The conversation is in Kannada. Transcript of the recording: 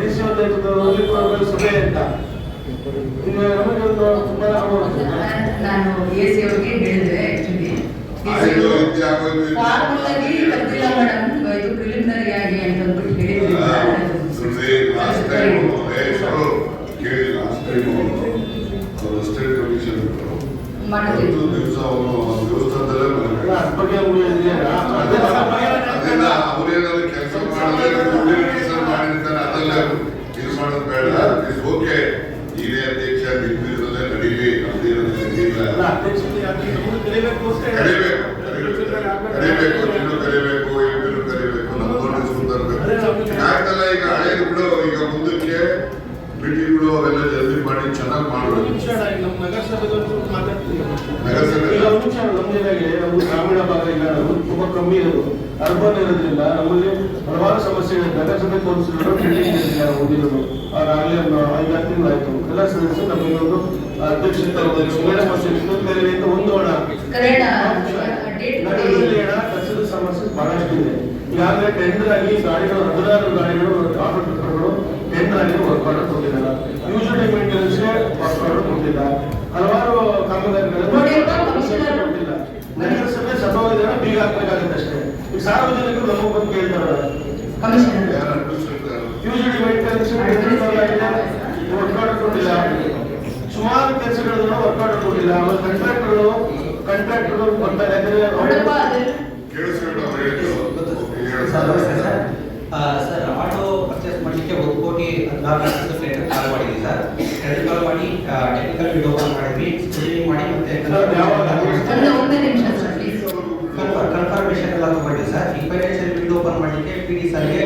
ಒಂದು ಸಭೆ ಅಂತ ನಾನು ಎ ಸಿ ಅವ್ರಿಗೆ ಹೇಳಿದೆ ಆಕ್ಚುಲಿ ಆಯ್ತು, ಇದ್ದೇ ಆಗೋಯ್ತು, ಇದ್ದೇ ಫಾರ್ಮಲ್ ಆಗಿ ಕರೆದಿಲ್ಲ ಮೇಡಮ್ ಯಾಕಲ್ಲ ಈಗ ಹಳೇದು ಬಿಡು ಈಗ ಮುಂದಕ್ಕೆ ಮೀಟಿಂಗ್ಗಳು ಅವೆಲ್ಲ ಜಲ್ದಿ ಮಾಡಿ ಚೆನ್ನಾಗಿ ಮಾಡಬೇಕು. ನಗರಸಭೆ ಗ್ರಾಮೀಣ ಭಾಗ ಇಲ್ಲ ನಾವು ತುಂಬಾ ಕಮ್ಮಿ ಇರೋದು ಅರ್ಬನ್ ಇರೋದ್ರಿಂದ ನಮ್ಮಲ್ಲಿ ಹಲವಾರು ಸಮಸ್ಯೆಗಳು ನಗರಸಭೆ ಕೌನ್ಸಿಲರ್ ಟ್ರೈನಿಂಗ್ ಇರಲಿಲ್ಲ ಓದಿರೋದು ಒಂದು ಐದಾರು ತಿಂಗಳಾಯ್ತು ಎಲ್ಲ ಸದಸ್ಯರು ನಮಗೆ ಒಂದು ಅಧ್ಯಕ್ಷತೆ ಈಗಾಗಲೇ ಟೆಂಡರ್ ಆಗಿ ಗಾಡಿಗಳು ಹದಿನಾರು ಗಾಡಿಗಳು ಆಟೋಗಳು ಟೆಂಡರ್ ಆಗಿ ವರ್ಕ್ ಆರ್ಡರ್ ಕೊಟ್ಟಿದ್ದಾರೆ. ಯೂಶಲಿ ಮೇಂಟೆನೆನ್ಸ್ ವರ್ಕ್ ಆರ್ಡರ್ ಕೊಟ್ಟಿಲ್ಲ. ಹಲವಾರು ಕಾಮಗಾರಿಗಳು ನೋಡಿಯಪ್ಪ, ಕಮಿಷನರ್ ಕೊಟ್ಟಿಲ್ಲ. ನಗರಸಭೆ ಸಭಾವಿಧಾನ ಬೀಗ ಹಾಕ್ಬೇಕಾಗುತ್ತೆ ಅಷ್ಟೇ. ಈಗ ಸಾರ್ವಜನಿಕರು ನಮಗೆ ಬಂದು ಕೇಳ್ತಾರೆ. ಯೂಶಲಿ ಮೇಂಟೆನೆನ್ಸ್ ವರ್ಕ್ ಆರ್ಡರ್ ಕೊಟ್ಟಿಲ್ಲ. ಸುಮಾರು ಕೆಲಸಗಳನ್ನು ವರ್ಕ್ ಆರ್ಡರ್ ಕೊಟ್ಟಿಲ್ಲ. ಆಮೇಲೆ ಕಾಂಟ್ರಾಕ್ಟರ್ಗಳು ಕಾಂಟ್ರಾಕ್ಟರ್ಗಳು ಬರ್ತಾರೆ. ಯಾಕಂದ್ರೆ ನೋಡಪ್ಪ ಅವ್ರು- ಅದು ಕೇಳಿಸ್ಕೊಂಡು ಅವ್ರು ಹೇಳಿದ್ರು ಓಕೆ, ಹೇಳು. ಸರ್ ನಮಸ್ತೆ ಸರ್ ಆ, ಸರ್ ಆಟೋ ಪರ್ಚೇಸ್ ಮಾಡಲಿಕ್ಕೆ ಒಂದು ಕೋಟಿ ಹದಿನಾರು ಫ್ಲೇಟ್ ಕಾಲ್ ಮಾಡಿದ್ವಿ ಸರ್. ಕ್ರೆಡಿಟ್ ಕಾಲ್ ಮಾಡಿ ಟೆಕ್ನಿಕಲ್ ವಿಡಿಯೋ ಓಪನ್ ಮಾಡಿದ್ವಿ. ಸ್ಕ್ರೀನಿಂಗ್ ಮಾಡಿ ಮತ್ತೆ ಕನ್ಫರ್ಮೇಶನ್ ಎಲ್ಲ ತಗೊಂಡಿದ್ವಿ ಸರ್ ಈ ಫೈನಾನ್ಷಿಯಲ್ ವಿಡಿಯೋ ಓಪನ್ ಮಾಡಲಿಕ್ಕೆ ಪಿ ಡಿ ಸರ್ಗೆ